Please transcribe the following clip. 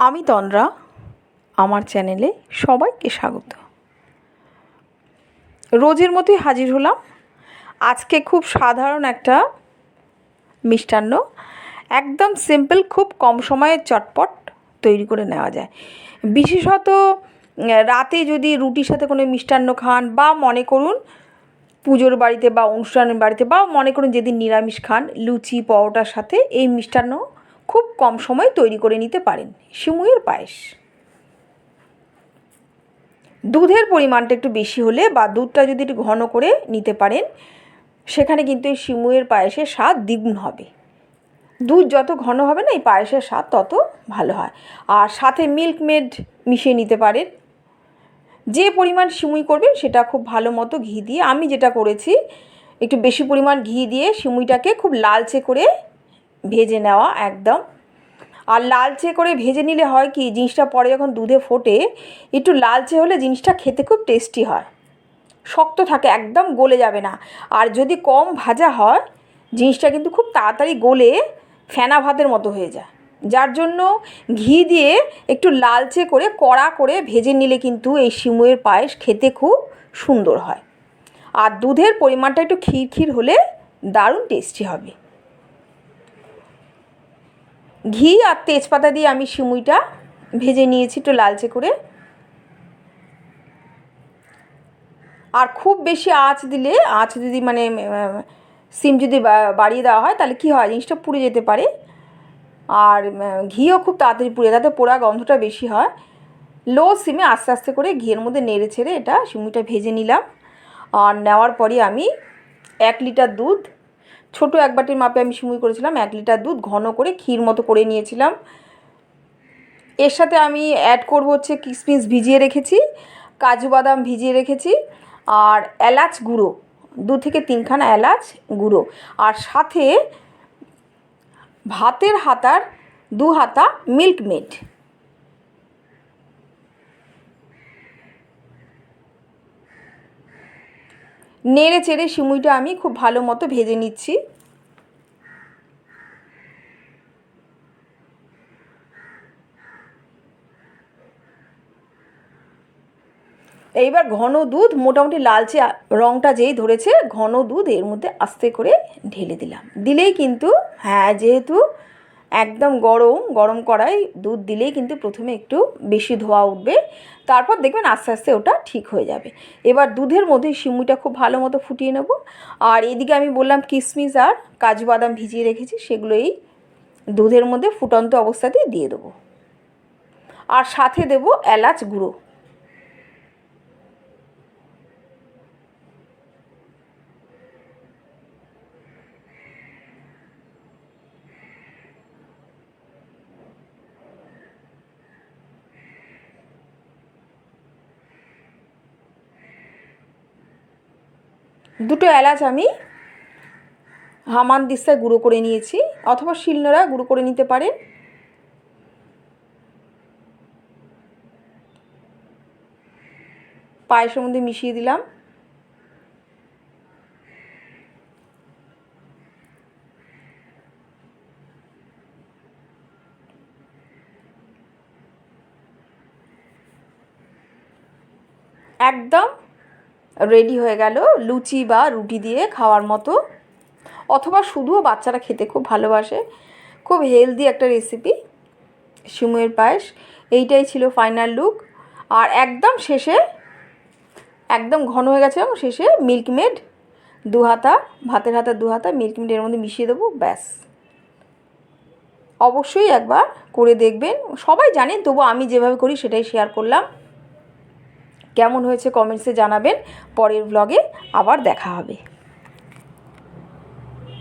আমি তন্দ্রা, আমার চ্যানেলে সবাইকে স্বাগত। রোজের মতোই হাজির হলাম। আজকে খুব সাধারণ একটা মিষ্টান্ন, একদম সিম্পল খুব কম সময়ে চটপট তৈরি করে নেওয়া যায়। বিশেষত, রাতে যদি রুটির সাথে কোনো মিষ্টান্ন খান বা মনে করুন পুজোর বাড়িতে বা অনুষ্ঠানের বাড়িতে বা মনে করুন যেদিন নিরামিষ খান, লুচি, পরোটার সাথে এই মিষ্টান্ন খুব কম সময়ে তৈরি করে নিতে পারেন। সিমুইয়ের পায়েস। দুধের পরিমাণটা একটু বেশি হলে বা দুধটা যদি একটু ঘন করে নিতে পারেন, সেখানে কিন্তু এই সিমুইয়ের পায়েসের স্বাদ দ্বিগুণ হবে। দুধ যত ঘন হবে না, এই পায়েসের স্বাদ তত ভালো হয়। আর সাথে মিল্ক মেড মিশিয়ে নিতে পারেন। যে পরিমাণ সিমুই করবেন, সেটা খুব ভালো মতো ঘি দিয়ে, আমি যেটা করেছি, একটু বেশি পরিমাণ ঘি দিয়ে সিমুইটাকে খুব লালচে করে ভেজে নেওয়া একদম। আর লালচে করে ভেজে নিলে হয় কি, জিনিসটা পরে যখন দুধে ফোটে, একটু লালচে হলে জিনিসটা খেতে খুব টেস্টি হয়। শক্ত থাকে, একদম গলে যাবে না। আর যদি কম ভাজা হয়, জিনিসটা কিন্তু খুব তাড়াতাড়ি গলে ফেনা ভাতের মতো হয়ে যায়। যার জন্য ঘি দিয়ে একটু লালচে করে কড়া করে ভেজে নিলে কিন্তু এই সিমুয়ের পায়েস খেতে খুব সুন্দর হয়। আর দুধের পরিমাণটা একটু ক্ষীর ক্ষীর হলে দারুণ টেস্টি হবে। ঘি আর তেজপাতা দিয়ে আমি সিমুইটা ভেজে নিয়েছি একটু লালচে করে। আর খুব বেশি আঁচ দিলে, আঁচ যদি মানে সিম যদি বাড়িয়ে দেওয়া হয়, তাহলে কী হয়, জিনিসটা পুড়ে যেতে পারে। আর ঘিও খুব তাড়াতাড়ি পুড়ে যাতে পোড়া গন্ধটা বেশি হয়। লো সিমে আস্তে আস্তে করে ঘিয়ের মধ্যে নেড়ে ছেড়ে এটা সিমুইটা ভেজে নিলাম। আর নেওয়ার পরই আমি এক লিটার দুধ ছোট এক বাটির মাপে আমি সিমুই করেছিলাম, এক লিটার দুধ ঘন করে ক্ষীর মতো করে নিয়েছিলাম। এর সাথে আমি অ্যাড করব হচ্ছে কিশমিশ ভিজিয়ে রেখেছি, কাজু বাদাম ভিজিয়ে রেখেছি আর এলাচ গুঁড়ো, দু থেকে তিনখানা এলাচ গুঁড়ো। আর সাথে ভাতের হাতার দু হাতা মিল্ক মেড। নেড়ে চেড়ে সিমুইটা আমি খুব ভালো মতো ভেজে নিচ্ছি। এইবার ঘন দুধ, মোটামুটি লালচে রঙটা যেই ধরেছে, ঘন দুধ এর মধ্যে আস্তে করে ঢেলে দিলাম। দিলেই কিন্তু হ্যাঁ যেহেতু একদম গরম গরম করাই দুধ দিলেই কিন্তু প্রথমে একটু বেশি ধোয়া উঠবে, তারপর দেখবেন আস্তে আস্তে ওটা ঠিক হয়ে যাবে। এবার দুধের মধ্যে সিমুইটা খুব ভালো মতো ফুটিয়ে নেব। আর এদিকে আমি বললাম কিশমিশ আর কাজু বাদাম ভিজিয়ে রেখেছি সেগুলো এই দুধের মধ্যে ফুটন্ত অবস্থাতেই দিয়ে দেবো। আর সাথে দেব এলাচ গুঁড়ো। দুটো এলাচ আমি হামান দিস্তায় গুঁড়ো করে নিয়েছি, অথবা শিলনোড়া গুঁড়ো করে নিতে পারেন। পায়েসের মধ্যে মিশিয়ে দিলাম। একদম রেডি হয়ে গেল লুচি বা রুটি দিয়ে খাওয়ার মতো। অথবা শুধুও বাচ্চারা খেতে খুব ভালোবাসে। খুব হেলদি একটা রেসিপি সিমুয়ের পায়েস, এইটাই ছিল ফাইনাল লুক আর একদম শেষে, একদম ঘন হয়ে গেছে এবং শেষে মিল্কমেড দু হাতা ভাতের হাতা দু হাতা মিল্কমেড এর মধ্যে মিশিয়ে দেবো, ব্যাস। অবশ্যই একবার করে দেখবেন। সবাই জানেন তবু আমি যেভাবে করি সেটাই শেয়ার করলাম। কেমন হয়েছে কমেন্টসে জানাবেন। পরের ব্লগে আবার দেখা হবে।